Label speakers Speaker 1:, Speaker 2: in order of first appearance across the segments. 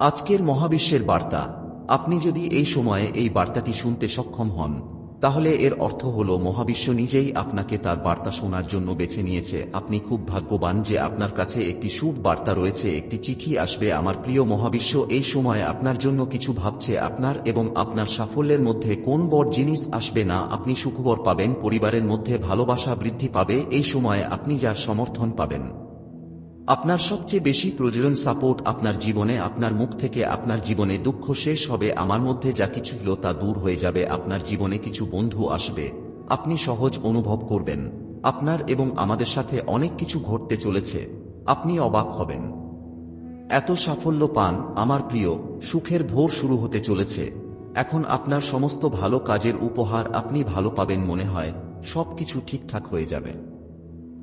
Speaker 1: আজকের মহাবিশ্বের বার্তা। আপনি যদি এই সময়ে এই বার্তাটি শুনতে সক্ষম হন, তাহলে এর অর্থ হল মহাবিশ্ব নিজেই আপনাকে তার বার্তা শোনার জন্য বেছে নিয়েছে। আপনি খুব ভাগ্যবান যে আপনার কাছে একটি শুভ বার্তা রয়েছে, একটি চিঠি আসবে, আমার প্রিয় মহাবিশ্ব, এই সময়ে আপনার জন্য কিছু ভাবছে আপনার এবং আপনার সাফল্যের মধ্যে কোন বড় জিনিস আসবে না আপনি সুখবর পাবেন, পরিবারের মধ্যে ভালোবাসা বৃদ্ধি পাবে, এই সময়ে আপনি যার সমর্থন পাবেন। আপনার সবচেয়ে বেশি প্রয়োজন সাপোর্ট আপনার জীবনে, আপনার মুখ থেকে আপনার জীবনে দুঃখ শেষ হবে, আমার মধ্যে যা কিছু ছিল তা দূর হয়ে যাবে, আপনার জীবনে কিছু বন্ধু আসবে। আপনি সহজ অনুভব করবেন। আপনার এবং আমাদের সাথে অনেক কিছু ঘটতে চলেছে। আপনি অবাক হবেন। এত সাফল্য পান, আমার প্রিয়, সুখের ভোর শুরু হতে চলেছে। এখন আপনার সমস্ত ভালো কাজের উপহার আপনি ভালো পাবেন মনে হয়, সবকিছু ঠিকঠাক হয়ে যাবে।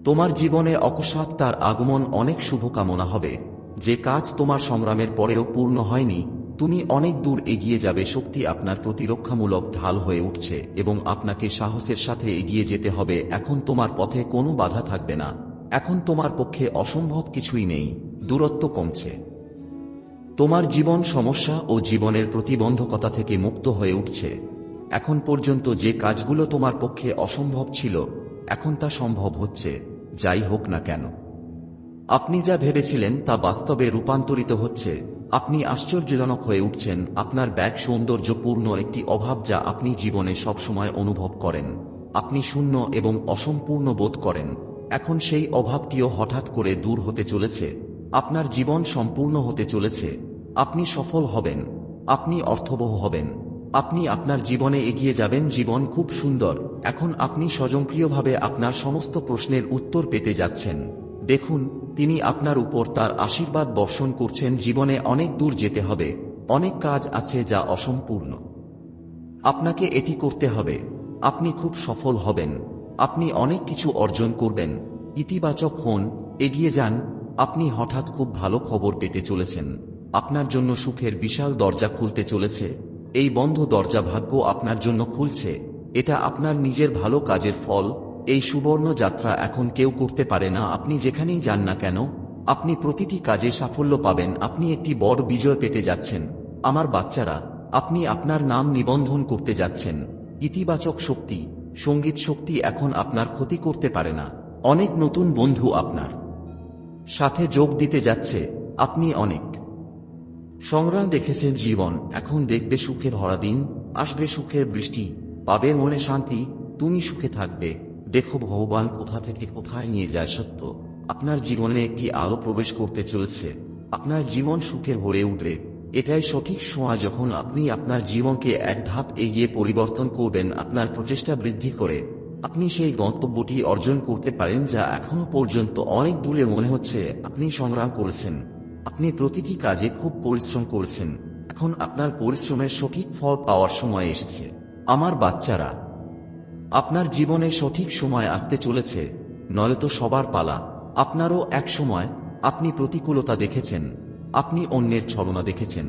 Speaker 1: তোমার জীবনে অকস্মাৎ তার আগমন অনেক শুভকামনা হবে। যে কাজ তোমার সংগ্রামের পরেও পূর্ণ হয়নি, তুমি অনেক দূর এগিয়ে যাবে, শক্তি আপনার প্রতিরক্ষামূলক ঢাল হয়ে উঠছে এবং আপনাকে সাহসের সাথে এগিয়ে যেতে হবে। এখন তোমার পথে কোনো বাধা থাকবে না। এখন তোমার পক্ষে অসম্ভব কিছুই নেই, দূরত্ব কমছে। তোমার জীবন সমস্যা ও জীবনের প্রতিবন্ধকতা থেকে মুক্ত হয়ে উঠছে। এখন পর্যন্ত যে কাজগুলো তোমার পক্ষে অসম্ভব ছিল, এখন তা সম্ভব হচ্ছে। যাই হোক না কেন। আপনি যা ভেবেছিলেন তা বাস্তবে রূপান্তরিত হচ্ছে। আপনি আশ্চর্যজনক হয়ে উঠছেন। আপনার ব্যাগ সৌন্দর্যপূর্ণ একটি অভাব যা আপনি জীবনে সবসময় অনুভব করেন। আপনি শূন্য এবং অসম্পূর্ণ বোধ করেন। এখন সেই অভাবটিও হঠাৎ করে দূর হতে চলেছে। আপনার জীবন সম্পূর্ণ হতে চলেছে। আপনি সফল হবেন। আপনি অর্থবহ হবেন। আপনি আপনার জীবনে এগিয়ে যাবেন। জীবন খুব সুন্দর। এখন আপনি স্বজনক্রিয়ভাবে আপনার সমস্ত প্রশ্নের উত্তর পেতে যাচ্ছেন। দেখুন, তিনি আপনার উপর তার আশীর্বাদ বর্ষণ করছেন, জীবনে অনেক দূর যেতে হবে। অনেক কাজ আছে যা অসম্পূর্ণ। আপনাকে এটি করতে হবে। আপনি খুব সফল হবেন। আপনি অনেক কিছু অর্জন করবেন। ইতিবাচক হন, এগিয়ে যান। আপনি হঠাৎ খুব ভালো খবর পেতে চলেছেন। আপনার জন্য সুখের বিশাল দরজা খুলতে চলেছে। এই বন্ধ দরজা ভাগ্য আপনার জন্য খুলছে। এটা আপনার নিজের ভালো কাজের ফল। এই সুবর্ণ যাত্রা এখন কেউ করতে পারে না। আপনি যেখানেই যান না কেন, আপনি প্রতিটি কাজে সাফল্য পাবেন। আপনি একটি বড় বিজয় পেতে যাচ্ছেন। আমার বাচ্চারা, আপনি আপনার নাম নিবন্ধন করতে যাচ্ছেন। ইতিবাচক শক্তি, সংগীত শক্তি এখন আপনার ক্ষতি করতে পারে না। অনেক নতুন বন্ধু আপনার সাথে যোগ দিতে যাচ্ছে। আপনি অনেক সংগ্রাম দেখেছেন জীবন। এখন দেখবে সুখের ভরা দিন, আসবে সুখের বৃষ্টি। পাবে মনে শান্তি তুমি সুখে থাকবে। দেখো ভগবান কোথা থেকে কোথায় নিয়ে যায় সত্য। আপনার জীবনে একটি আলো প্রবেশ করতে চলেছে? আপনার জীবন সুখে ভরে উঠবে। এটাই সঠিক সময় যখন আপনি আপনার জীবনকে এক ধাপ এগিয়ে পরিবর্তন করবেন, আপনার প্রচেষ্টা বৃদ্ধি করে। আপনি সেই গন্তব্যটি অর্জন করতে পারেন যা এখনও পর্যন্ত অনেক দূরে মনে হচ্ছে আপনি সংগ্রাম করেছেন। আপনি প্রতিটি কাজে খুব পরিশ্রম করেছেন। এখন আপনার পরিশ্রমের সঠিক ফল পাওয়ার সময় এসেছে। আমার বাচ্চারা, আপনার জীবনে সঠিক সময় আসতে চলেছে, নয়তো সবার পালা। আপনারও এক সময়, আপনি প্রতিকূলতা দেখেছেন, আপনি অন্যের ছলনা দেখেছেন।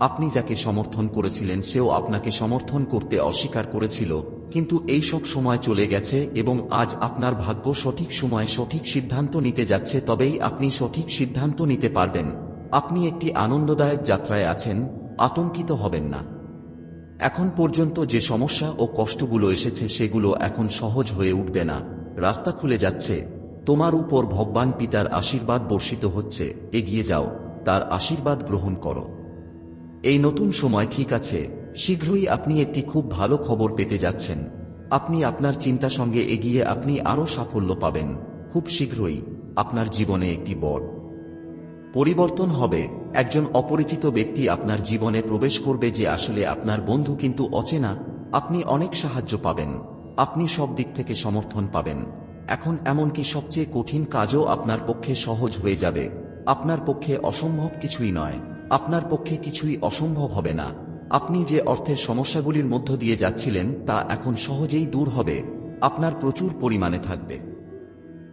Speaker 1: আপনি যাকে সমর্থন করেছিলেন, সেও আপনাকে সমর্থন করতে অস্বীকার করেছিল, কিন্তু এই সব সময় চলে গেছে এবং আজ আপনার ভাগ্য সঠিক সময় সঠিক সিদ্ধান্ত নিতে যাচ্ছে, তবেই আপনি সঠিক সিদ্ধান্ত নিতে পারবেন। আপনি একটি আনন্দদায়ক যাত্রায় আছেন, আতঙ্কিত হবেন না। এখন পর্যন্ত যে সমস্যা ও কষ্টগুলো এসেছে সেগুলো এখন সহজ হয়ে উঠবে না। রাস্তা খুলে যাচ্ছে। তোমার উপর ভগবান পিতার আশীর্বাদ বর্ষিত হচ্ছে। এগিয়ে যাও। তার আশীর্বাদ গ্রহণ করো। এই নতুন সময় ঠিক আছে। শীঘ্রই আপনি একটি খুব ভালো খবর পেতে যাচ্ছেন। আপনি আপনার চিন্তা সঙ্গে এগিয়ে আপনি আরও সাফল্য পাবেন। খুব শীঘ্রই। আপনার জীবনে একটি বড় পরিবর্তন হবে। একজন অপরিচিত ব্যক্তি আপনার জীবনে প্রবেশ করবে যে আসলে আপনার বন্ধু কিন্তু অচেনা। আপনি অনেক সাহায্য পাবেন। আপনি সব দিক থেকে সমর্থন পাবেন। এখন এমনকি সবচেয়ে কঠিন কাজও আপনার পক্ষে সহজ হয়ে যাবে। আপনার পক্ষে অসম্ভব কিছুই নয়। আপনার পক্ষে কিছুই অসম্ভব হবে না। আপনি যে অর্থের সমস্যাগুলির মধ্য দিয়ে যাচ্ছিলেন তা এখন সহজেই দূর হবে। আপনার প্রচুর পরিমাণে থাকবে।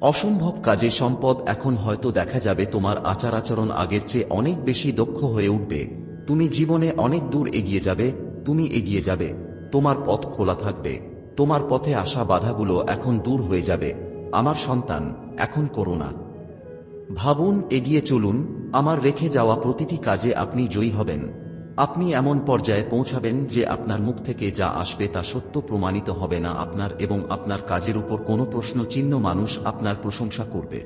Speaker 1: অসম্ভব কাজে সম্পদ এখন হয়তো দেখা যাবে তোমার আচার আচরণ আগের চেয়ে অনেক বেশি দক্ষ হয়ে উঠবে। তুমি জীবনে অনেক দূর এগিয়ে যাবে, তুমি এগিয়ে যাবে। তোমার পথ খোলা থাকবে। তোমার পথে আসা বাধাগুলো এখন দূর হয়ে যাবে। আমার সন্তান, এখন করো না। ভাবুন, এগিয়ে চলুন। আমার রেখে যাওয়া প্রতিটি কাজে আপনি জয়ী হবেন। আপনি এমন পর্যায়ে পৌঁছাবেন যে আপনার মুখ থেকে যা আসবে তা সত্য প্রমাণিত হবে না আপনার এবং আপনার কাজের উপর কোনো প্রশ্ন চিহ্ন মানুষ আপনার প্রশংসা করবে।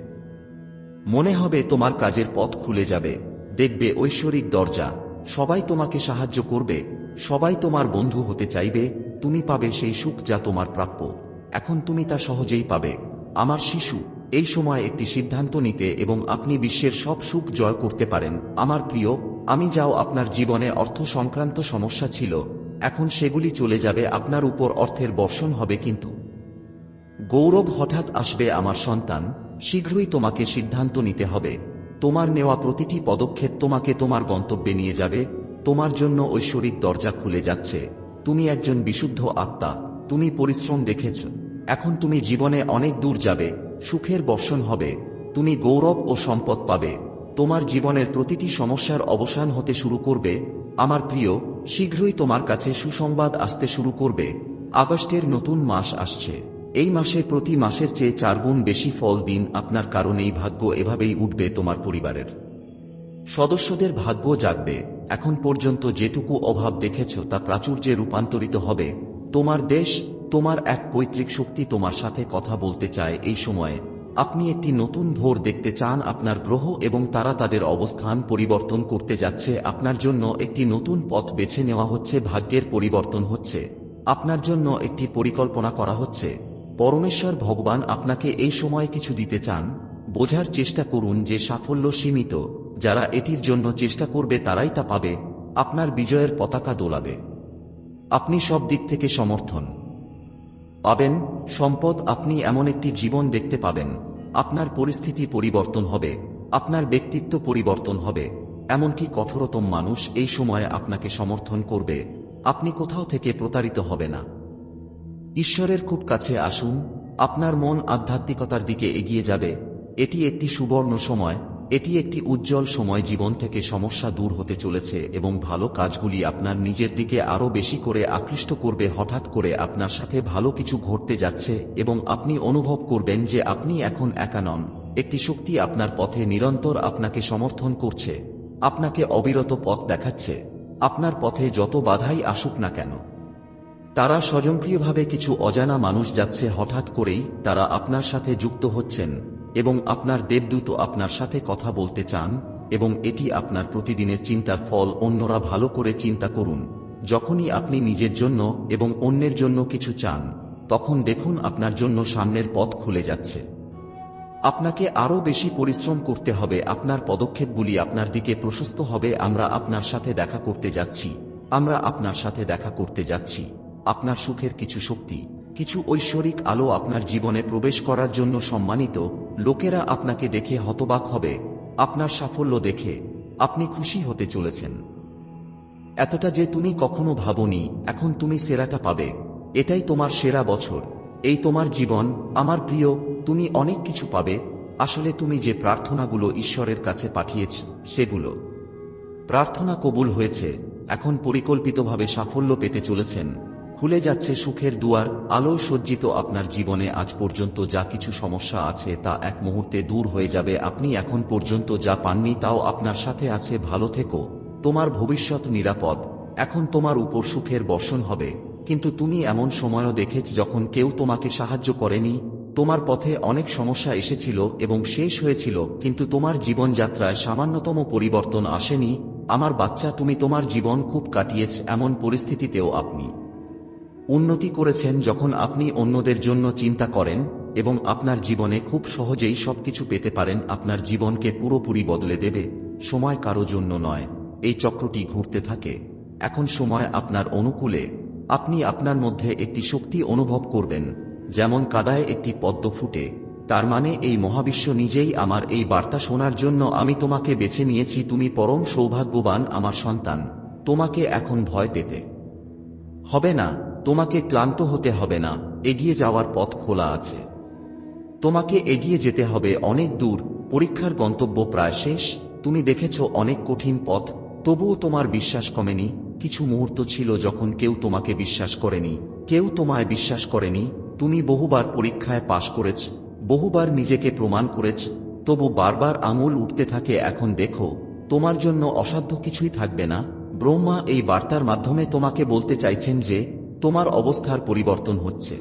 Speaker 1: মনে হবে তোমার কাজের পথ খুলে যাবে। দেখবে ঐশ্বরিক দরজা। সবাই তোমাকে সাহায্য করবে। সবাই তোমার বন্ধু হতে চাইবে। তুমি পাবে সেই সুখ যা তোমার প্রাপ্য। এখন তুমি তা সহজেই পাবে। আমার শিশু এই সময় একটি সিদ্ধান্ত নিতে এবং আপনি বিশ্বের সব সুখ জয় করতে পারেন। আমার প্রিয়, আমি যাও আপনার জীবনে অর্থ সংক্রান্ত সমস্যা ছিল, এখন সেগুলি চলে যাবে আপনার উপর অর্থের বর্ষণ হবে কিন্তু। গৌরব হঠাৎ আসবে আমার সন্তান, শীঘ্রই তোমাকে সিদ্ধান্ত নিতে হবে। তোমার নেওয়া প্রতিটি পদক্ষেপ তোমাকে তোমার গন্তব্যে নিয়ে যাবে, তোমার জন্য ঐশ্বরিক দরজা খুলে যাচ্ছে। তুমি একজন বিশুদ্ধ আত্মা, তুমি পরিশ্রম দেখেছ, এখন তুমি জীবনে অনেক দূর যাবে। সুখের বর্ষণ হবে, তুমি গৌরব ও সম্পদ পাবে। তোমার জীবনের প্রতিটি সমস্যার অবসান হতে শুরু করবে। আমার প্রিয়, শীঘ্রই তোমার কাছে সুসংবাদ আসতে শুরু করবে। আগস্টের নতুন মাস আসছে। এই মাসে প্রতি মাসের চেয়ে চারগুণ বেশি ফল দিন আপনার কারণেই ভাগ্য এভাবেই উঠবে তোমার পরিবারের। সদস্যদের ভাগ্য জাগবে। এখন পর্যন্ত যেটুকু অভাব দেখেছ তা প্রাচুর্যে রূপান্তরিত হবে। তোমার দেশ তোমার এক পৈতৃক শক্তি তোমার সাথে কথা বলতে চায় এই সময়ে। আপনি একটি নতুন ভোর দেখতে চান আপনার গ্রহ এবং তারা তাদের অবস্থান পরিবর্তন করতে যাচ্ছে। আপনার জন্য একটি নতুন পথ বেছে নেওয়া হচ্ছে, ভাগ্যের পরিবর্তন হচ্ছে। আপনার জন্য একটি পরিকল্পনা করা হচ্ছে। পরমেশ্বর ভগবান আপনাকে এই সময় কিছু দিতে চান। বোঝার চেষ্টা করুন যে সাফল্য সীমিত। যারা এটির জন্য চেষ্টা করবে তারাই তা পাবে। আপনার বিজয়ের পতাকা দোলাবে। আপনি সব দিক থেকে সমর্থন। পাবেন। সম্পদ আপনি এমন একটি জীবন দেখতে পাবেন। আপনার পরিস্থিতি পরিবর্তন হবে। আপনার ব্যক্তিত্ব পরিবর্তন হবে। এমনকি কঠোরতম মানুষ এই সময়ে আপনাকে সমর্থন করবে। আপনি কোথাও থেকে প্রতারিত হবে না। ঈশ্বরের খুব কাছে আসুন। আপনার মন আধ্যাত্মিকতার দিকে এগিয়ে যাবে। এটি একটি সুবর্ণ সময়। এটি একটি উজ্জ্বল সময় জীবন থেকে সমস্যা দূর হতে চলেছে এবং ভালো কাজগুলি আপনার নিজের দিকে আরও বেশি করে আকৃষ্ট করবে, হঠাৎ করে আপনার সাথে ভালো কিছু ঘটতে যাচ্ছে এবং আপনি অনুভব করবেন যে আপনি এখন একা নন। একটি শক্তি আপনার পথে নিরন্তর আপনাকে সমর্থন করছে, আপনাকে অবিরত পথ দেখাচ্ছে, আপনার পথে যত বাধাই আসুক না কেন। তারা স্বজনপ্রিয়ভাবে কিছু অজানা মানুষ যাচ্ছে, হঠাৎ করেই তারা আপনার সাথে যুক্ত হচ্ছেন। এবং আপনার দেবদূত আপনার সাথে কথা বলতে চান, এবং এটি আপনার প্রতিদিনের চিন্তার ফল অন্যরা ভালো করে চিন্তা করুন। যখনই আপনি নিজের জন্য এবং অন্যের জন্য কিছু চান, তখন দেখুন আপনার জন্য সামনের পথ খুলে যাচ্ছে। আপনাকে আরও বেশি পরিশ্রম করতে হবে, আপনার পদক্ষেপগুলি আপনার দিকে প্রশস্ত হবে, আমরা আপনার সাথে দেখা করতে যাচ্ছি, আমরা আপনার সাথে দেখা করতে যাচ্ছি, আপনার সুখের কিছু শক্তি। কিছু ঐশ্বরিক আলো আপনার জীবনে প্রবেশ করার জন্য সম্মানিত, লোকেরা আপনাকে দেখে হতবাক হবে, আপনার সাফল্য দেখে আপনি খুশি হতে চলেছেন। এতটা যে তুমি কখনো ভাবনি, এখন তুমি সেরাটা পাবে। এটাই তোমার সেরা বছর, এই তোমার জীবন, আমার প্রিয়, তুমি অনেক কিছু পাবে, আসলে তুমি যে প্রার্থনাগুলো ঈশ্বরের কাছে পাঠিয়েছ, সেগুলো। প্রার্থনা কবুল হয়েছে, এখন পরিকল্পিতভাবে সাফল্য পেতে চলেছেন। খুলে যাচ্ছে সুখের দুয়ার আলো সজ্জিত আপনার জীবনে আজ পর্যন্ত যা কিছু সমস্যা আছে তা এক মুহূর্তে দূর হয়ে যাবে। আপনি এখন পর্যন্ত যা পাননি তাও আপনার সাথে আছে। ভালো থেকো। তোমার ভবিষ্যৎ নিরাপদ। এখন তোমার উপর সুখের বর্ষণ হবে। কিন্তু তুমি এমন সময়ও দেখেছ যখন কেউ তোমাকে সাহায্য করেনি। তোমার পথে অনেক সমস্যা এসেছিল এবং শেষ হয়েছিল, কিন্তু তোমার জীবনযাত্রায় সামান্যতম পরিবর্তন আসেনি। আমার বাচ্চা, তুমি তোমার জীবন খুব কাটিয়েছ এমন পরিস্থিতিতেও আপনি। উন্নতি করেছেন যখন আপনি অন্যদের জন্য চিন্তা করেন এবং আপনার জীবনে খুব সহজেই সবকিছু পেতে পারেন, আপনার জীবনকে পুরোপুরি বদলে দেবে। সময় কারও জন্য নয়, এই চক্রটি ঘুরতে থাকে। এখন সময় আপনার অনুকূলে। আপনি আপনার মধ্যে একটি শক্তি অনুভব করবেন, যেমন কাদায় একটি পদ্ম ফুটে। তার মানে এই মহাবিশ্ব নিজেই আমার এই বার্তা শোনার জন্য আমি তোমাকে বেছে নিয়েছি, তুমি পরম সৌভাগ্যবান আমার সন্তান, তোমাকে এখন ভয় পেতে। হবে না। তোমাকে ক্লান্ত হতে হবে না, এগিয়ে যাওয়ার পথ খোলা আছে। তোমাকে এগিয়ে যেতে হবে অনেক দূর, পরীক্ষার গন্তব্য প্রায় শেষ, তুমি দেখেছ অনেক কঠিন পথ, তবুও তোমার বিশ্বাস কমেনি, কিছু মুহূর্ত ছিল যখন কেউ তোমাকে বিশ্বাস করেনি, কেউ তোমায় বিশ্বাস করেনি, তুমি বহুবার পরীক্ষায় পাশ করেছ, বহুবার নিজেকে প্রমাণ করেছ, তবু বারবার আঙুল উঠতে থাকে এখন দেখো, তোমার জন্য অসাধ্য কিছুই থাকবে না, ব্রহ্মা এই বার্তার মাধ্যমে তোমাকে বলতে চাইছেন যে তোমার অবস্থার পরিবর্তন হচ্ছে।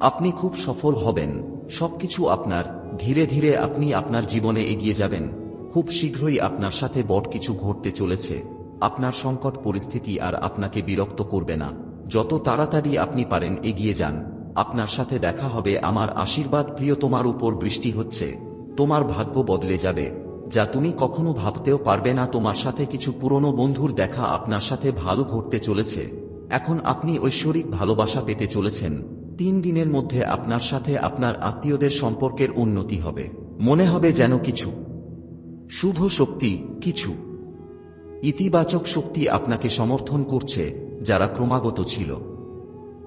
Speaker 1: আপনি খুব সফল হবেন। সবকিছু আপনার। ধীরে ধীরে আপনি আপনার জীবনে এগিয়ে যাবেন। খুব শীঘ্রই আপনার সাথে বড় কিছু ঘটতে চলেছে। আপনার সংকট পরিস্থিতি আর আপনাকে বিরক্ত করবে না। যত তাড়াতাড়ি আপনি পারেন এগিয়ে যান। আপনার সাথে দেখা হবে আমার আশীর্বাদ প্রিয় তোমার উপর বৃষ্টি হচ্ছে। তোমার ভাগ্য বদলে যাবে। যা তুমি কখনো ভাবতেও পারবে না তোমার সাথে কিছু পুরনো বন্ধুর দেখা আপনার সাথে ভালো ঘটতে চলেছে। এখন আপনি ঐশ্বরিক ভালোবাসা পেতে চলেছেন। তিন দিনের মধ্যে আপনার সাথে আপনার আত্মীয়দের সম্পর্কের উন্নতি হবে। মনে হবে যেন কিছু। শুভ শক্তি, কিছু। ইতিবাচক শক্তি আপনাকে সমর্থন করছে, যারা ক্রমাগত ছিল।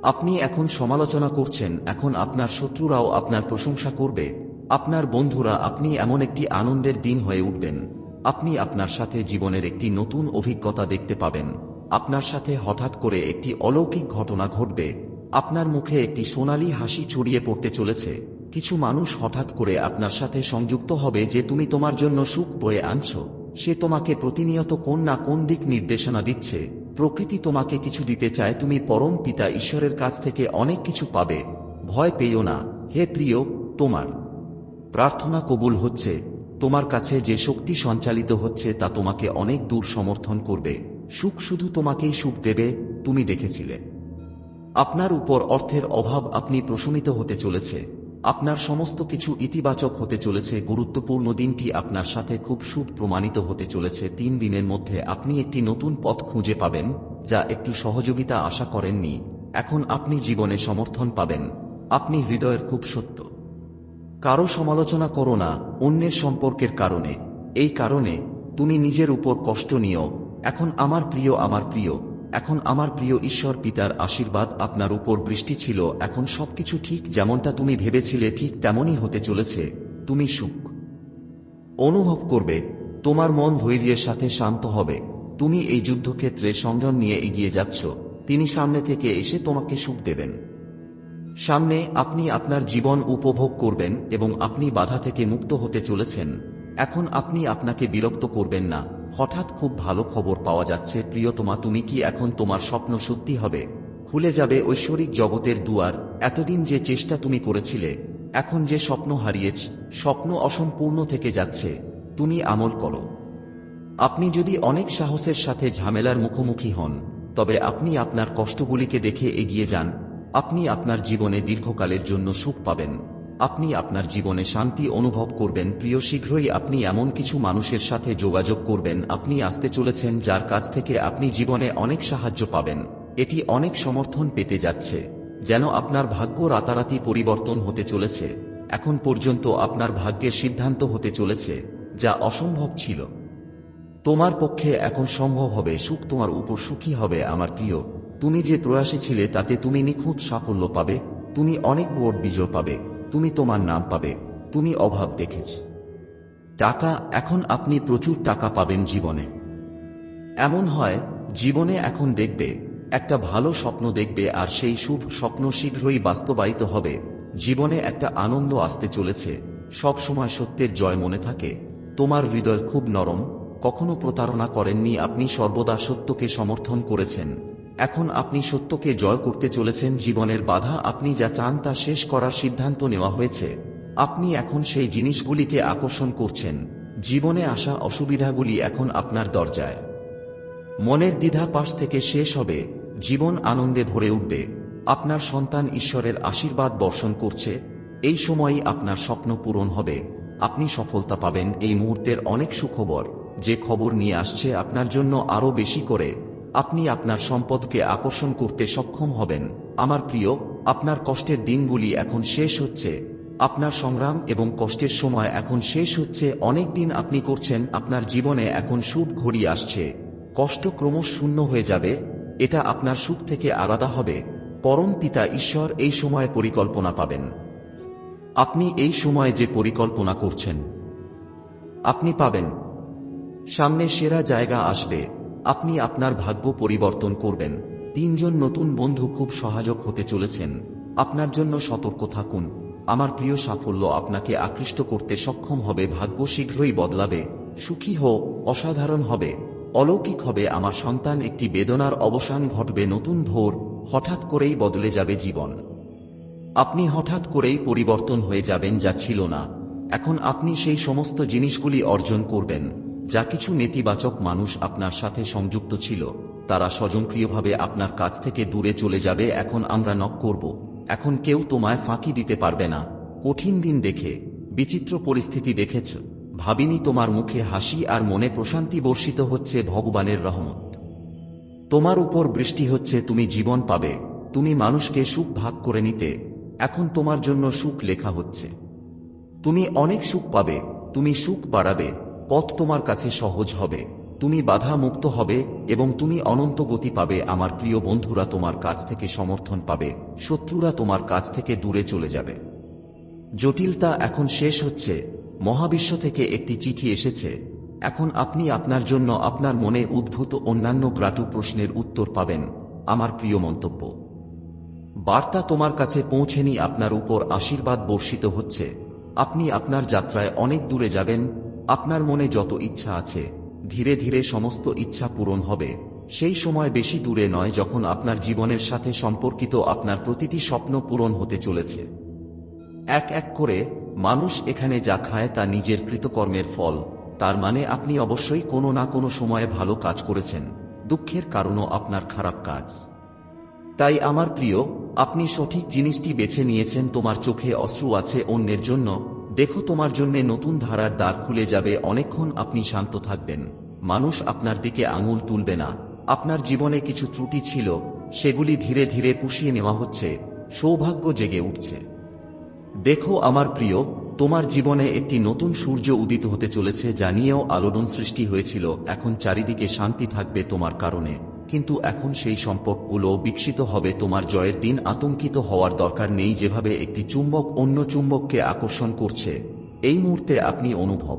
Speaker 1: আপনি এখন সমালোচনা করছেন, এখন আপনার শত্রুরাও আপনার প্রশংসা করবে। আপনার বন্ধুরা, আপনি এমন একটি আনন্দের দিন হয়ে উঠবেন। আপনি আপনার সাথে জীবনের একটি নতুন অভিজ্ঞতা দেখতে পাবেন। আপনার সাথে হঠাৎ করে একটি অলৌকিক ঘটনা ঘটবে। আপনার মুখে একটি সোনালী হাসি ছড়িয়ে পড়তে চলেছে। কিছু মানুষ হঠাৎ করে আপনার সাথে সংযুক্ত হবে যে তুমি তোমার জন্য সুখ বয়ে আনছো। সে তোমাকে প্রতিনিয়ত কোন না কোন দিক নির্দেশনা দিচ্ছে। প্রকৃতি তোমাকে কিছু দিতে চায়, তুমি পরম পিতা ঈশ্বরের কাছ থেকে অনেক কিছু পাবে। ভয় পেও না। হে প্রিয়, তোমার। প্রার্থনা কবুল হচ্ছে। তোমার কাছে যে শক্তি সঞ্চালিত হচ্ছে তা তোমাকে অনেক দূর সমর্থন করবে। সুখ শুধু তোমাকেই সুখ দেবে, তুমি দেখেছিলে। আপনার উপর অর্থের অভাব আপনি প্রশমিত হতে চলেছে। আপনার সমস্ত কিছু ইতিবাচক হতে চলেছে। গুরুত্বপূর্ণ দিনটি আপনার সাথে খুব শুভ প্রমাণিত হতে চলেছে। তিন দিনের মধ্যে আপনি একটি নতুন পথ খুঁজে পাবেন, যা একটু সহযোগিতা আশা করেননি। এখন আপনি জীবনে সমর্থন পাবেন। আপনি হৃদয়ের খুব সত্য। কারও সমালোচনা করো না, অন্যের সম্পর্কের কারণে। এই কারণে, তুমি নিজের উপর কষ্ট নিও এখন আমার প্রিয় আমার প্রিয়, এখন আমার প্রিয় ঈশ্বর পিতার আশীর্বাদ আপনার উপর বৃষ্টি ছিল, এখন সবকিছু ঠিক যেমনটা তুমি ভেবেছিলে ঠিক তেমনই হতে চলেছে, তুমি সুখ। অনুভব করবে, তোমার মন ধৈর্যের সাথে শান্ত হবে, তুমি এই যুদ্ধক্ষেত্রে সংযম নিয়ে এগিয়ে যাচ্ছ, তিনি সামনে থেকে এসে তোমাকে সুখ দেবেন। সামনে আপনি আপনার জীবন উপভোগ করবেন এবং আপনি বাধা থেকে মুক্ত হতে চলেছেন। এখন আপনি আপনাকে বিরক্ত করবেন না। হঠাৎ খুব ভালো খবর পাওয়া যাচ্ছে। প্রিয়তমা, তুমি কি এখন তোমার স্বপ্ন সত্যি হবে? খুলে যাবে ঐশ্বরিক জগতের দুয়ার। এতদিন যে চেষ্টা তুমি করেছিলে, এখন যে স্বপ্ন হারিয়েছ, স্বপ্ন অসম্পূর্ণ থেকে যাচ্ছে। তুমি আমল করো। আপনি যদি অনেক সাহসের সাথে ঝামেলার মুখোমুখি হন, তবে আপনি আপনার কষ্টগুলিকে দেখে এগিয়ে যান। আপনি আপনার জীবনে দীর্ঘকালের জন্য সুখ পাবেন। আপনি আপনার জীবনে শান্তি অনুভব করবেন, প্রিয় শীঘ্রই আপনি এমন কিছু মানুষের সাথে যোগাযোগ করবেন, আপনি আসতে চলেছেন যার কাছ থেকে আপনি জীবনে অনেক সাহায্য পাবেন। এটি অনেক সমর্থন পেতে যাচ্ছে। যেন আপনার ভাগ্য রাতারাতি পরিবর্তন হতে চলেছে। এখন পর্যন্ত আপনার ভাগ্যের সিদ্ধান্ত হতে চলেছে, যা অসম্ভব ছিল। তোমার পক্ষে এখন সম্ভব হবে, সুখ তোমার উপর সুখী হবে, আমার প্রিয়। তুমি যে প্রয়াসী ছিলে, তাতে তুমি নিখুঁত সাফল্য পাবে, তুমি অনেক বোর্ড বিজয় পাবে। তুমি তোমার নাম পাবে, তুমি অভাব দেখেছ। টাকা, এখন আপনি প্রচুর টাকা পাবেন জীবনে। এমন হয়, জীবনে এখন দেখবে, একটা ভালো স্বপ্ন দেখবে আর সেই শুভ স্বপ্ন শীঘ্রই বাস্তবায়িত হবে। জীবনে একটা আনন্দ আসতে চলেছে, সব সময় সত্যের জয় মনে থাকে। তোমার হৃদয় খুব নরম, কখনো প্রতারণা করেননি আপনি সর্বদা সত্যকে সমর্থন করেছেন। এখন আপনি সত্যকে জয় করতে চলেছেন, জীবনের বাধা আপনি যা চান তা শেষ করার সিদ্ধান্ত নেওয়া হয়েছে। আপনি এখন সেই জিনিসগুলিকে আকর্ষণ করছেন। জীবনে আসা অসুবিধাগুলি এখন আপনার দরজায়। মনের দ্বিধা পাশ থেকে শেষ হবে, জীবন আনন্দে ভরে উঠবে। আপনার সন্তান ঈশ্বরের আশীর্বাদ বর্ষণ করছে, এই সময়ই আপনার স্বপ্ন পূরণ হবে। আপনি সফলতা পাবেন, এই মুহূর্তের অনেক সুখবর, যে খবর নিয়ে আসছে আপনার জন্য আরও বেশি করে। আপনি আপনার সম্পদকে আকর্ষণ করতে সক্ষম হবেন। আমার প্রিয়, আপনার কষ্টের দিনগুলি এখন শেষ হচ্ছে। আপনার সংগ্রাম এবং কষ্টের সময় এখন শেষ হচ্ছে। অনেক দিন আপনি করছেন, আপনার জীবনে এখন সুখ ঘড়ি আসছে। কষ্ট ক্রমশ শূন্য হয়ে যাবে, এটা আপনার সুখ থেকে আলাদা হবে। পরম পিতা ঈশ্বর এই সময়ে পরিকল্পনা পাবেন। আপনি এই সময়ে যে পরিকল্পনা করছেন, আপনি পাবেন। সামনে সেরা জায়গা আসবে। আপনি আপনার ভাগ্য পরিবর্তন করবেন। তিনজন নতুন বন্ধু খুব সহায়ক হতে চলেছেন। আপনার জন্য সতর্ক থাকুন। আমার প্রিয় সাফল্য আপনাকে আকৃষ্ট করতে সক্ষম হবে, ভাগ্য শীঘ্রই বদলাবে। সুখী হো অসাধারণ হবে। অলৌকিক হবে, আমার সন্তান একটি বেদনার অবসান ঘটবে, নতুন ভোর হঠাৎ করেই বদলে যাবে জীবন। আপনি হঠাৎ করেই পরিবর্তন হয়ে যাবেন, যা ছিল না। এখন আপনি সেই সমস্ত জিনিসগুলি অর্জন করবেন। যা কিছু নেতিবাচক মানুষ আপনার সাথে সংযুক্ত ছিল, তারা স্বজনক্রিয়ভাবে আপনার কাছ থেকে দূরে চলে যাবে, এখন আমরা নক করব। এখন কেউ তোমায় ফাঁকি দিতে পারবে না। কঠিন দিন দেখে, বিচিত্র পরিস্থিতি দেখেছ। ভাবিনি তোমার মুখে হাসি আর মনে প্রশান্তি বর্ষিত হচ্ছে ভগবানের রহমত। তোমার উপর বৃষ্টি হচ্ছে, তুমি জীবন পাবে। তুমি মানুষকে সুখ ভাগ করে নিতে। এখন তোমার জন্য সুখ লেখা হচ্ছে। তুমি অনেক সুখ পাবে, তুমি সুখ বাড়াবে। পথ তোমার কাছে সহজ হবে। তুমি বাধা মুক্ত হবে এবং তুমি অনন্ত গতি পাবে। আমার প্রিয় বন্ধুরা তোমার কাছ থেকে সমর্থন পাবে। শত্রুরা তোমার কাছ থেকে দূরে চলে যাবে। জটিলতা এখন শেষ হচ্ছে। মহাবিশ্ব থেকে একটি চিঠি এসেছে। এখন আপনি আপনার জন্য আপনার মনে উদ্ভূত অন্যান্য গ্রাটু প্রশ্নের উত্তর পাবেন। আমার প্রিয় মন্তব্য। বার্তা তোমার কাছে পৌঁছেনি, আপনার উপর আশীর্বাদ বর্ষিত হচ্ছে। আপনি আপনার যাত্রায় অনেক দূরে যাবেন আপনার মনে যত ইচ্ছা আছে, ধীরে ধীরে সমস্ত ইচ্ছা পূরণ হবে। সেই সময় বেশি দূরে নয় যখন আপনার জীবনের সাথে সম্পর্কিত আপনার প্রতিটি স্বপ্ন পূরণ হতে চলেছে। এক এক করে, মানুষ এখানে যা খায় তা নিজের কৃতকর্মের ফল। তার মানে আপনি অবশ্যই কোনো না কোনো সময়ে ভালো কাজ করেছেন। দুঃখের কারণও আপনার খারাপ কাজ। তাই আমার প্রিয়, আপনি সঠিক জিনিসটি বেছে নিয়েছেন, তোমার চোখে অশ্রু আছে অন্যের জন্য। দেখো তোমার জন্য নতুন ধারার দ্বার খুলে যাবে, অনেকক্ষণ আপনি শান্ত থাকবেন। মানুষ আপনার দিকে আঙুল তুলবে না। আপনার জীবনে কিছু ত্রুটি ছিল, সেগুলি ধীরে ধীরে পুষিয়ে নেওয়া হচ্ছে, সৌভাগ্য জেগে উঠছে। দেখো আমার প্রিয়, তোমার জীবনে একটি নতুন সূর্য উদিত হতে চলেছে, যা নিয়েও আলোড়ন সৃষ্টি হয়েছিল, এখন চারিদিকে শান্তি থাকবে তোমার কারণে। কিন্তু এখন সেই সম্পর্কগুলো বিকশিত হবে তোমার জয়ের দিন আতঙ্কিত হওয়ার দরকার নেই যেভাবে একটি চুম্বক অন্য চুম্বককে আকর্ষণ করছে। এই মুহূর্তে আপনি অনুভব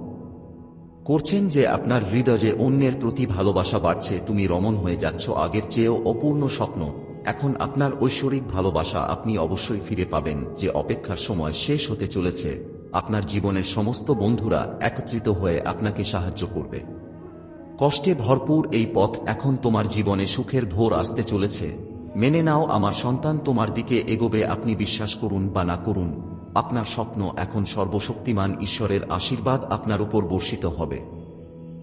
Speaker 1: করছেন যে আপনার হৃদয়ে অন্যের প্রতি ভালোবাসা বাড়ছে, তুমি রমন হয়ে যাচ্ছ আগের চেয়েও অপূর্ণ স্বপ্ন। এখন আপনার ঐশ্বরিক ভালোবাসা আপনি অবশ্যই ফিরে পাবেন, যে অপেক্ষার সময় শেষ হতে চলেছে। আপনার জীবনের সমস্ত বন্ধুরা একত্রিত হয়ে আপনাকে সাহায্য করবে। কষ্টে ভরপুর এই পথ এখন তোমার জীবনে সুখের ভোর আসতে চলেছে। মেনে নাও, আমার সন্তান তোমার দিকে এগোবে, আপনি বিশ্বাস করুন বা না করুন। আপনার স্বপ্ন এখন সর্বশক্তিমান ঈশ্বরের আশীর্বাদ আপনার উপর বর্ষিত হবে।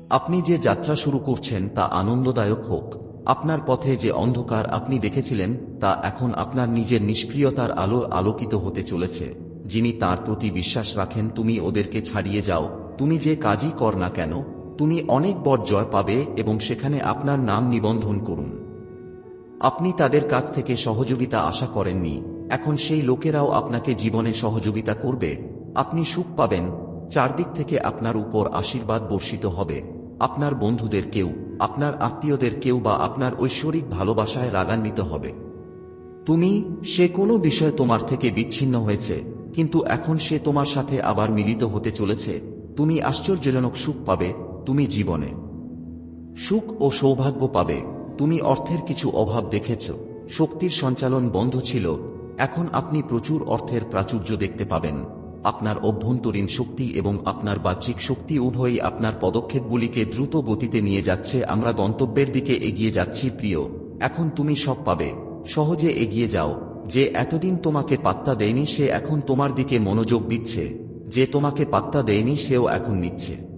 Speaker 1: আপনি যে যাত্রা শুরু করছেন তা আনন্দদায়ক হোক। আপনার পথে যে অন্ধকার আপনি দেখেছিলেন, তা এখন আপনার নিজের নিষ্ক্রিয়তার আলো আলোকিত হতে চলেছে। যিনি তার প্রতি বিশ্বাস রাখেন, তুমি ওদেরকে ছাড়িয়ে যাও। তুমি যে কাজই কর না কেন তুমি অনেক বড় জয় পাবে এবং সেখানে আপনার নাম নিবন্ধন করুন। আপনি তাদের কাছ থেকে সহযোগিতা আশা করেননি, এখন সেই লোকেরাও আপনাকে জীবনে সহযোগিতা করবে। আপনি সুখ পাবেন, চারদিক থেকে আপনার উপর আশীর্বাদ বর্ষিত হবে। আপনার বন্ধুদের কেউ, আপনার আত্মীয়দের কেউ বা আপনার ঐশ্বরিক ভালোবাসায় রাগান্বিত হবে। তুমি, সে কোনো বিষয় তোমার থেকে বিচ্ছিন্ন হয়েছে, কিন্তু এখন সে তোমার সাথে আবার মিলিত হতে চলেছে। তুমি আশ্চর্যজনক সুখ পাবে তুমি জীবনে। সুখ ও সৌভাগ্য পাবে। তুমি অর্থের কিছু অভাব দেখেছ। শক্তির সঞ্চালন বন্ধ ছিল। এখন আপনি প্রচুর অর্থের প্রাচুর্য দেখতে পাবেন। আপনার অভ্যন্তরীণ শক্তি এবং আপনার বাহ্যিক শক্তি উভয়ই আপনার পদক্ষেপগুলিকে দ্রুত গতিতে নিয়ে যাচ্ছে। আমরা গন্তব্যের দিকে এগিয়ে যাচ্ছি, প্রিয়। এখন তুমি সব পাবে। সহজে এগিয়ে যাও। যে এতদিন তোমাকে পাত্তা দেয়নি, সে এখন তোমার দিকে মনোযোগ দিচ্ছে। যে তোমাকে পাত্তা দেয়নি, সেও এখন নিচ্ছে।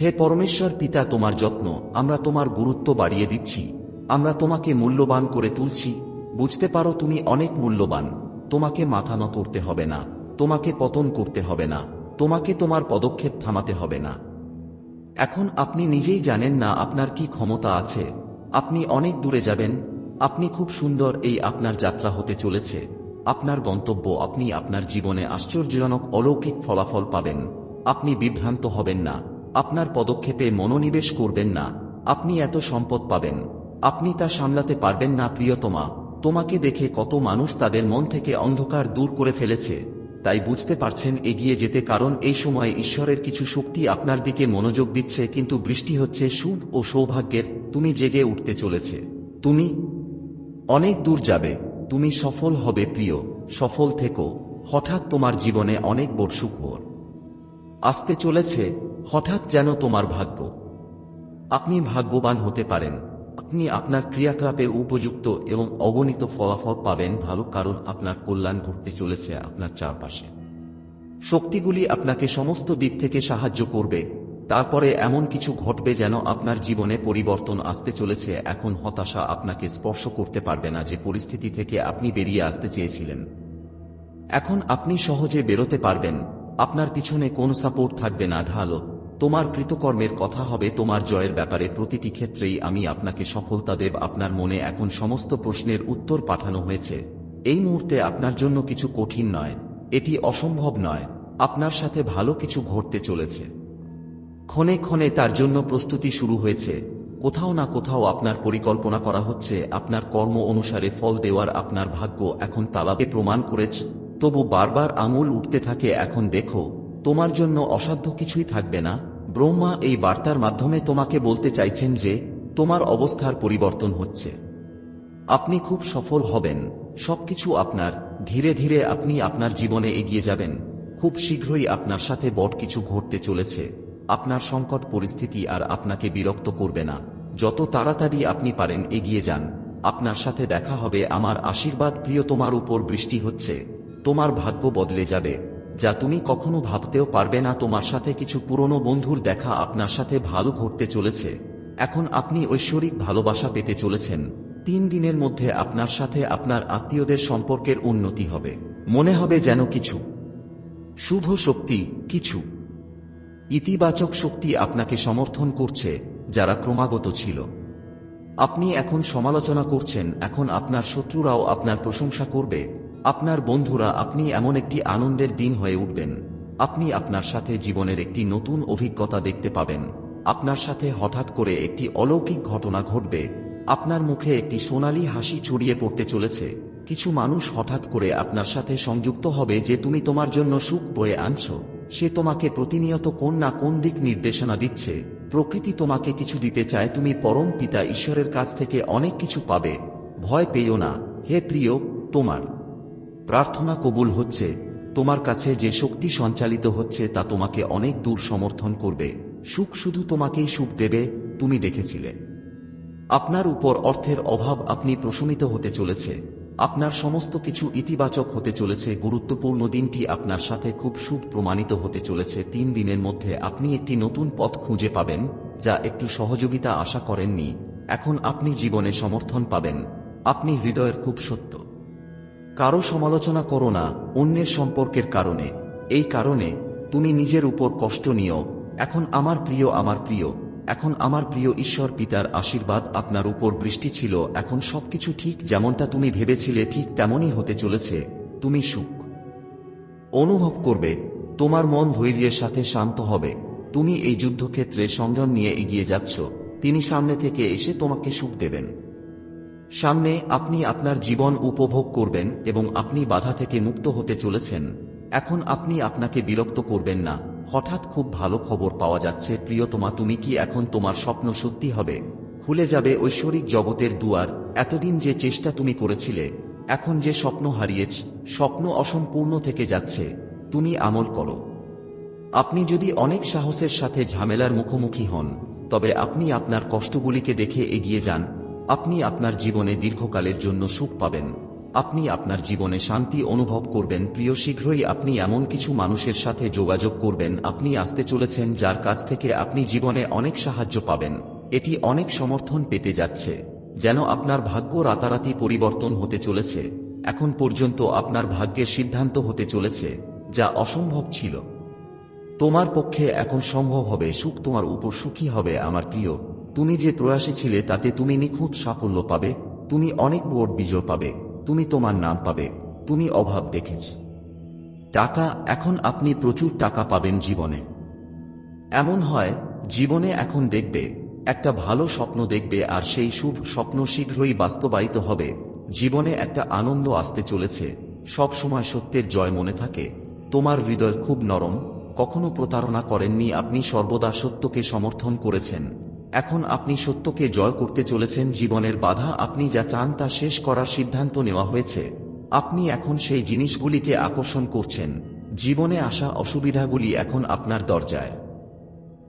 Speaker 1: হে পরমেশ্বর পিতা তোমার যত্ন, আমরা তোমার গুরুত্ব বাড়িয়ে দিচ্ছি। আমরা তোমাকে মূল্যবান করে তুলছি। বুঝতে পারো তুমি অনেক মূল্যবান। তোমাকে মাথা নত করতে হবে না। তোমাকে পতন করতে হবে না। তোমাকে তোমার পদক্ষেপ থামাতে হবে না। এখন আপনি নিজেই জানেন না আপনার কি ক্ষমতা আছে। আপনি অনেক দূরে যাবেন। আপনি খুব সুন্দর এই আপনার যাত্রা হতে চলেছে। আপনার গন্তব্য আপনি আপনার জীবনে আশ্চর্যজনক অলৌকিক ফলাফল পাবেন। আপনি বিভ্রান্ত হবেন না। আপনার পদক্ষেপে মনোনিবেশ করবেন না। আপনি এত সম্পদ পাবেন। আপনি তা সামলাতে পারবেন না, প্রিয়তমা। তোমাকে দেখে কত মানুষ তাদের মন থেকে অন্ধকার দূর করে ফেলেছে। তাই বুঝতে পারছেন এগিয়ে যেতে, কারণ এই সময় ঈশ্বরের কিছু শক্তি আপনার দিকে মনোযোগ দিচ্ছে, কিন্তু বৃষ্টি হচ্ছে শুভ ও সৌভাগ্যের, তুমি জেগে উঠতে চলেছে। তুমি অনেক দূর যাবে। তুমি সফল হবে, প্রিয়। সফল থেকো। হঠাৎ তোমার জীবনে অনেক বড় সুখবর আসতে চলেছে। হঠাৎ যেন তোমার ভাগ্য। আপনি ভাগ্যবান হতে পারেন। আপনি আপনার ক্রিয়াকলাপের উপযুক্ত এবং অগণিত ফলাফল পাবেন ভালো কারণ আপনার কল্যাণ ঘটতে চলেছে আপনার চারপাশে। শক্তিগুলি আপনাকে সমস্ত দিক থেকে সাহায্য করবে। তারপরে এমন কিছু ঘটবে যেন আপনার জীবনে পরিবর্তন আসতে চলেছে। এখন হতাশা আপনাকে স্পর্শ করতে পারবে না যে পরিস্থিতি থেকে আপনি বেরিয়ে আসতে চেয়েছিলেন। এখন আপনি সহজে বেরোতে পারবেন। আপনার পিছনে কোন সাপোর্ট থাকবে না ঢালো। তোমার কৃতকর্মের কথা হবে তোমার জয়ের ব্যাপারে প্রতিটি ক্ষেত্রেই আমি আপনাকে সফলতা দেব, আপনার মনে এখন সমস্ত প্রশ্নের উত্তর পাঠানো হয়েছে। এই মুহূর্তে আপনার জন্য কিছু কঠিন নয়, এটি অসম্ভব নয়, আপনার সাথে ভালো কিছু ঘটতে চলেছে। ক্ষণে ক্ষণে তার জন্য প্রস্তুতি শুরু হয়েছে, কোথাও না কোথাও আপনার পরিকল্পনা করা হচ্ছে, আপনার কর্ম অনুসারে ফল দেওয়ার আপনার ভাগ্য এখন তালাবে প্রমাণ করেছে, তবু বারবার আঙুল উঠতে থাকে, এখন দেখো তোমার জন্য অসাধ্য কিছুই থাকবে না। ব্রহ্মা এই বার্তার মাধ্যমে তোমাকে বলতে চাইছেন যে, তোমার অবস্থার পরিবর্তন হচ্ছে। আপনি খুব সফল হবেন। সবকিছু আপনার। ধীরে ধীরে আপনি আপনার জীবনে এগিয়ে যাবেন। খুব শীঘ্রই আপনার সাথে বট কিছু ঘটতে চলেছে। আপনার সংকট পরিস্থিতি আর আপনাকে বিরক্ত করবে না। যত তাড়াতাড়ি আপনি পারেন এগিয়ে যান। আপনার সাথে দেখা হবে। আমার আশীর্বাদ প্রিয় তোমার উপর বৃষ্টি হচ্ছে। তোমার ভাগ্য বদলে যাবে। যা তুমি কখনো ভাবতেও পারবে না তোমার সাথে কিছু পুরনো বন্ধুর দেখা আপনার সাথে ভালো ঘটতে চলেছে। এখন আপনি ঐশ্বরিক ভালোবাসা পেতে চলেছেন। তিন দিনের মধ্যে আপনার সাথে আপনার আত্মীয়দের সম্পর্কের উন্নতি হবে। মনে হবে যেন কিছু। শুভ শক্তি, কিছু। ইতিবাচক শক্তি আপনাকে সমর্থন করছে, যারা ক্রমাগত ছিল। আপনি এখন সমালোচনা করছেন, এখন আপনার শত্রুরাও আপনার প্রশংসা করবে। আপনার বন্ধুরা, আপনি এমন একটি আনন্দের দিন হয়ে উঠবেন। আপনি আপনার সাথে জীবনের একটি নতুন অভিজ্ঞতা দেখতে পাবেন। আপনার সাথে হঠাৎ করে একটি অলৌকিক ঘটনা ঘটবে। আপনার মুখে একটি সোনালি হাসি ছড়িয়ে পড়তে চলেছে। কিছু মানুষ হঠাৎ করে আপনার সাথে সংযুক্ত হবে যে তুমি তোমার জন্য সুখ বয়ে আনছ। সে তোমাকে প্রতিনিয়ত কোন না কোন দিক নির্দেশনা দিচ্ছে। প্রকৃতি তোমাকে কিছু দিতে চায়, তুমি পরম পিতা ঈশ্বরের কাছ থেকে অনেক কিছু পাবে। ভয় পেও না। হে প্রিয়, তোমার প্রার্থনা কবুল হচ্ছে, তোমার কাছে যে শক্তি সঞ্চালিত হচ্ছে তা তোমাকে অনেক দূর সমর্থন করবে। সুখ শুধু তোমাকেই সুখ দেবে, তুমি দেখেছিলে। আপনার উপর অর্থের অভাব আপনি প্রশমিত হতে চলেছে। আপনার সমস্ত কিছু ইতিবাচক হতে চলেছে। গুরুত্বপূর্ণ দিনটি আপনার সাথে খুব সুখ প্রমাণিত হতে চলেছে। তিন দিনের মধ্যে আপনি একটি নতুন পথ খুঁজে পাবেন, যা একটু সহযোগিতা আশা করেননি। এখন আপনি জীবনে সমর্থন পাবেন। আপনি হৃদয়ের খুব সত্য। কারও সমালোচনা করো না অন্যের সম্পর্কের কারণে। এই কারণে তুমি নিজের উপর কষ্ট নিও। এখন আমার প্রিয় আমার প্রিয়। এখন আমার প্রিয় ঈশ্বর পিতার আশীর্বাদ আপনার উপর বৃষ্টি ছিল। এখন সবকিছু ঠিক যেমনটা তুমি ভেবেছিলে ঠিক তেমনই হতে চলেছে। তুমি সুখ অনুভব করবে। তোমার মন ধৈর্যের সাথে শান্ত হবে। তুমি এই যুদ্ধক্ষেত্রে সংযম নিয়ে এগিয়ে যাচ্ছ। তিনি সামনে থেকে এসে তোমাকে সুখ দেবেন। সামনে আপনি আপনার জীবন উপভোগ করবেন এবং আপনি বাধা থেকে মুক্ত হতে চলেছেন। এখন আপনি আপনাকে বিরক্ত করবেন না। হঠাৎ খুব ভালো খবর পাওয়া যাচ্ছে। প্রিয়তমা, তুমি কি এখন তোমার স্বপ্ন সত্যি হবে? খুলে যাবে ঐশ্বরিক জগতের দুয়ার। এতদিন যে চেষ্টা তুমি করেছিলে, এখন যে স্বপ্ন হারিয়েছ, স্বপ্ন অসম্পূর্ণ থেকে যাচ্ছে। তুমি আমল করো। আপনি যদি অনেক সাহসের সাথে ঝামেলার মুখোমুখি হন, তবে আপনি আপনার কষ্টগুলিকে দেখে এগিয়ে যান। আপনি আপনার জীবনে দীর্ঘকালের জন্য সুখ পাবেন। আপনি আপনার জীবনে শান্তি অনুভব করবেন। প্রিয়, শীঘ্রই আপনি এমন কিছু মানুষের সাথে যোগাযোগ করবেন। আপনি আসতে চলেছেন যার কাছ থেকে আপনি জীবনে অনেক সাহায্য পাবেন। এটি অনেক সমর্থন পেতে যাচ্ছে। যেন আপনার ভাগ্য রাতারাতি পরিবর্তন হতে চলেছে। এখন পর্যন্ত আপনার ভাগ্যের সিদ্ধান্ত হতে চলেছে, যা অসম্ভব ছিল। তোমার পক্ষে এখন সম্ভব হবে, সুখ তোমার উপর সুখী হবে, আমার প্রিয়। তুমি যে প্রয়াসী ছিলে, তাতে তুমি নিখুঁত সাফল্য পাবে, তুমি অনেক বোর্ড বিজয় পাবে, তুমি তোমার নাম পাবে, তুমি অভাব দেখেছ। টাকা, এখন আপনি প্রচুর টাকা পাবেন জীবনে। এমন হয়, জীবনে এখন দেখবে, একটা ভালো স্বপ্ন দেখবে আর সেই শুভ স্বপ্ন শীঘ্রই বাস্তবায়িত হবে। জীবনে একটা আনন্দ আসতে চলেছে, সব সময় সত্যের জয় মনে থাকে। তোমার হৃদয় খুব নরম, কখনো প্রতারণা করেননি আপনি সর্বদা সত্যকে সমর্থন করেছেন। এখন আপনি সত্যকে জয় করতে চলেছেন, জীবনের বাধা আপনি যা চান তা শেষ করার সিদ্ধান্ত নেওয়া হয়েছে। আপনি এখন সেই জিনিসগুলিকে আকর্ষণ করছেন। জীবনে আসা অসুবিধাগুলি এখন আপনার দরজায়।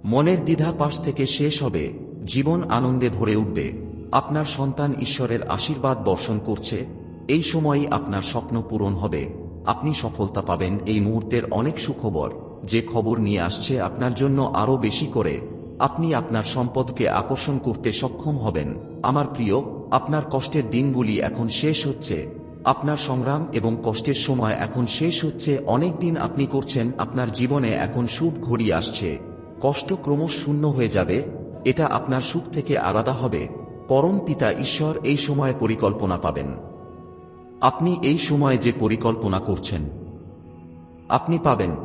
Speaker 1: মনের দ্বিধা পাশ থেকে শেষ হবে। জীবন আনন্দে ভরে উঠবে। আপনার সন্তান ঈশ্বরের আশীর্বাদ বর্ষণ করছে। এই সময়ই আপনার স্বপ্ন পূরণ হবে। আপনি সফলতা পাবেন। এই মুহূর্তের অনেক সুখবর যে খবর নিয়ে আসছে আপনার জন্য আরও বেশি করে। আপনি আপনার সম্পদকে আকর্ষণ করতে সক্ষম হবেন। আমার প্রিয়, আপনার কষ্টের দিনগুলি এখন শেষ হচ্ছে। আপনার সংগ্রাম এবং কষ্টের সময় এখন শেষ হচ্ছে। অনেক দিন আপনি করছেন, আপনার জীবনে এখন সুখ ঘড়ি আসছে। কষ্ট ক্রমশ শূন্য হয়ে যাবে, এটা আপনার সুখ থেকে আলাদা হবে। পরম পিতা ঈশ্বর এই সময়ে পরিকল্পনা পাবেন। আপনি এই সময়ে যে পরিকল্পনা করছেন, আপনি পাবেন।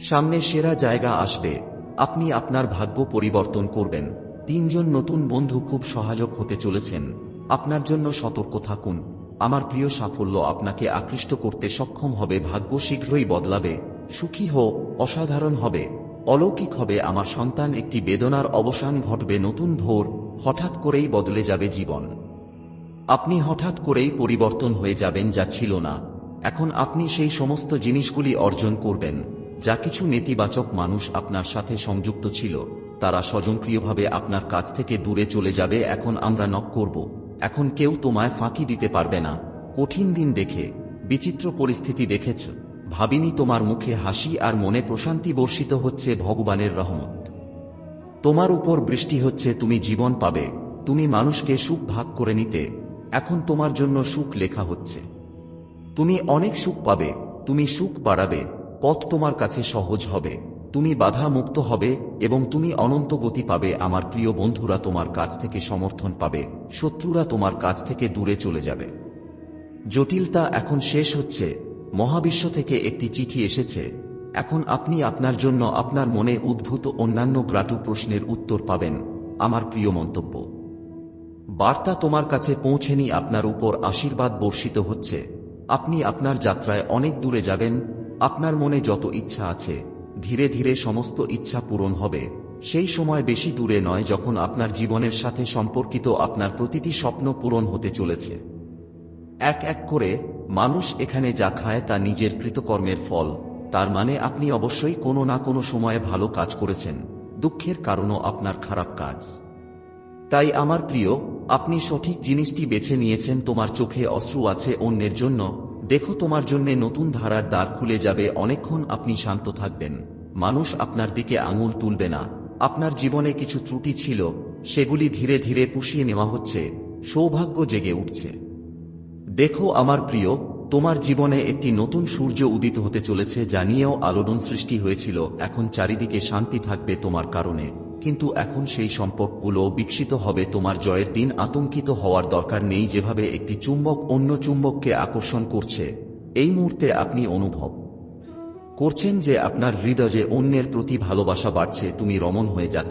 Speaker 1: সামনে সেরা জায়গা আসবে। আপনি আপনার ভাগ্য পরিবর্তন করবেন। তিনজন নতুন বন্ধু খুব সহায়ক হতে চলেছেন। আপনার জন্য সতর্ক থাকুন। আমার প্রিয় সাফল্য আপনাকে আকৃষ্ট করতে সক্ষম হবে, ভাগ্য শীঘ্রই বদলাবে। সুখী হোক অসাধারণ হবে। অলৌকিক হবে, আমার সন্তান একটি বেদনার অবসান ঘটবে, নতুন ভোর হঠাৎ করেই বদলে যাবে জীবন। আপনি হঠাৎ করেই পরিবর্তন হয়ে যাবেন, যা ছিল না। এখন আপনি সেই সমস্ত জিনিসগুলি অর্জন করবেন। যা কিছু নেতিবাচক মানুষ আপনার সাথে সংযুক্ত ছিল, তারা স্বজনক্রিয়ভাবে আপনার কাছ থেকে দূরে চলে যাবে, এখন আমরা নক করব। এখন কেউ তোমায় ফাঁকি দিতে পারবে না। কঠিন দিন দেখে, বিচিত্র পরিস্থিতি দেখেছ। ভাবিনি তোমার মুখে হাসি আর মনে প্রশান্তি বর্ষিত হচ্ছে ভগবানের রহমত। তোমার উপর বৃষ্টি হচ্ছে, তুমি জীবন পাবে। তুমি মানুষকে সুখ ভাগ করে নিতে। এখন তোমার জন্য সুখ লেখা হচ্ছে। তুমি অনেক সুখ পাবে, তুমি সুখ বাড়াবে। পথ তোমার কাছে সহজ হবে। তুমি বাধা মুক্ত হবে এবং তুমি অনন্ত গতি পাবে। আমার প্রিয় বন্ধুরা তোমার কাছ থেকে সমর্থন পাবে। শত্রুরা তোমার কাছ থেকে দূরে চলে যাবে। জটিলতা এখন শেষ হচ্ছে। মহাবিশ্ব থেকে একটি চিঠি এসেছে। এখন আপনি আপনার জন্য আপনার মনে উদ্ভূত অন্যান্য গ্রাটু প্রশ্নের উত্তর পাবেন। আমার প্রিয় মন্তব্য। বার্তা তোমার কাছে পৌঁছেনি, আপনার উপর আশীর্বাদ বর্ষিত হচ্ছে। আপনি আপনার যাত্রায় অনেক দূরে যাবেন আপনার মনে যত ইচ্ছা আছে, ধীরে ধীরে সমস্ত ইচ্ছা পূরণ হবে। সেই সময় বেশি দূরে নয় যখন আপনার জীবনের সাথে সম্পর্কিত আপনার প্রতিটি স্বপ্ন পূরণ হতে চলেছে। এক এক করে, মানুষ এখানে যা খায় তা নিজের কৃতকর্মের ফল। তার মানে আপনি অবশ্যই কোনো না কোনো সময়ে ভালো কাজ করেছেন। দুঃখের কারণও আপনার খারাপ কাজ। তাই আমার প্রিয়, আপনি সঠিক জিনিসটি বেছে নিয়েছেন, তোমার চোখে অশ্রু আছে অন্যের জন্য। দেখো তোমার জন্য নতুন ধারার দ্বার খুলে যাবে, অনেকক্ষণ আপনি শান্ত থাকবেন। মানুষ আপনার দিকে আঙুল তুলবে না। আপনার জীবনে কিছু ত্রুটি ছিল, সেগুলি ধীরে ধীরে পুষিয়ে নেওয়া হচ্ছে, সৌভাগ্য জেগে উঠছে। দেখো আমার প্রিয়, তোমার জীবনে একটি নতুন সূর্য উদিত হতে চলেছে, যা নিয়েও আলোড়ন সৃষ্টি হয়েছিল, এখন চারিদিকে শান্তি থাকবে তোমার কারণে। কিন্তু এখন সেই সম্পর্কগুলো বিকশিত হবে তোমার জয়ের দিন আতঙ্কিত হওয়ার দরকার নেই যেভাবে একটি চুম্বক অন্য চুম্বককে আকর্ষণ করছে। এই মুহূর্তে আপনি অনুভব করছেন যে আপনার হৃদয়ে অন্যের প্রতি ভালোবাসা বাড়ছে, তুমি রমন হয়ে যাচ্ছে।